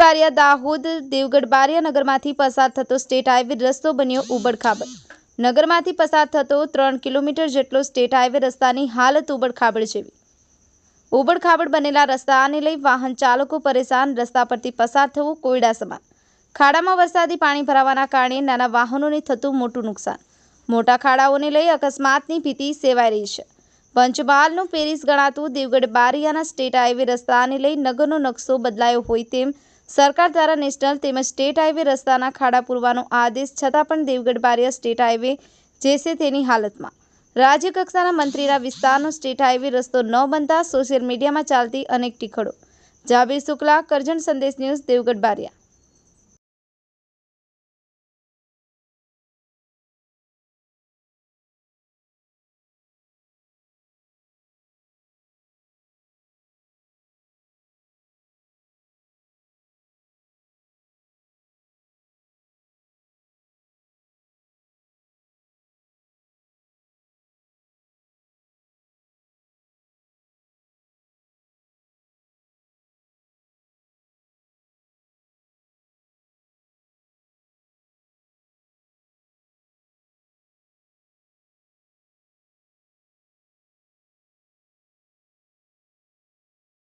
બારિયા દાહોદ દેવગઢ બારિયા નગરમાંથી પસાર થતો state highway રસ્તો બન્યો ઉબડખાબડ. નગરમાંથી પસાર થતો ત્રણ કિલોમીટર જેટલો સ્ટેટ હાઈવે રસ્તાની હાલત ઉબડખાબડ જેવી. ઉબડખાબડ બનેલા રસ્તાને લઈ વાહન ચાલકો પરેશાન, રસ્તા પરથી પસાર થવું કોયડા સમાન. ખાડામાં વરસાદી પાણી ભરાવાના કારણે નાના વાહનોને થતું મોટું નુકસાન. મોટા ખાડાઓને લઈ અકસ્માતની ભીતિ સેવાઈ રહી છે. પંચમહાલનું પેરિસ ગણાતું દેવગઢ બારિયાના સ્ટેટ હાઈવે રસ્તાને લઈ નગરનો નકશો બદલાયો હોય તેમ સરકાર દ્વારા નેશનલ તેમજ સ્ટેટ હાઈવે રસ્તાના ખાડા પૂરવાનો આદેશ છતાં પણ દેવગઢ બારિયા સ્ટેટ હાઈવે જે છે તેની હાલતમાં. રાજ્યકક્ષાના મંત્રીના વિસ્તારનો સ્ટેટ હાઈવે રસ્તો ન બનતા સોશિયલ મીડિયામાં ચાલતી અનેક ટીખળો. જાબીર શુક્લા, કરજણ સંદેશ ન્યૂઝ, દેવગઢ બારિયા.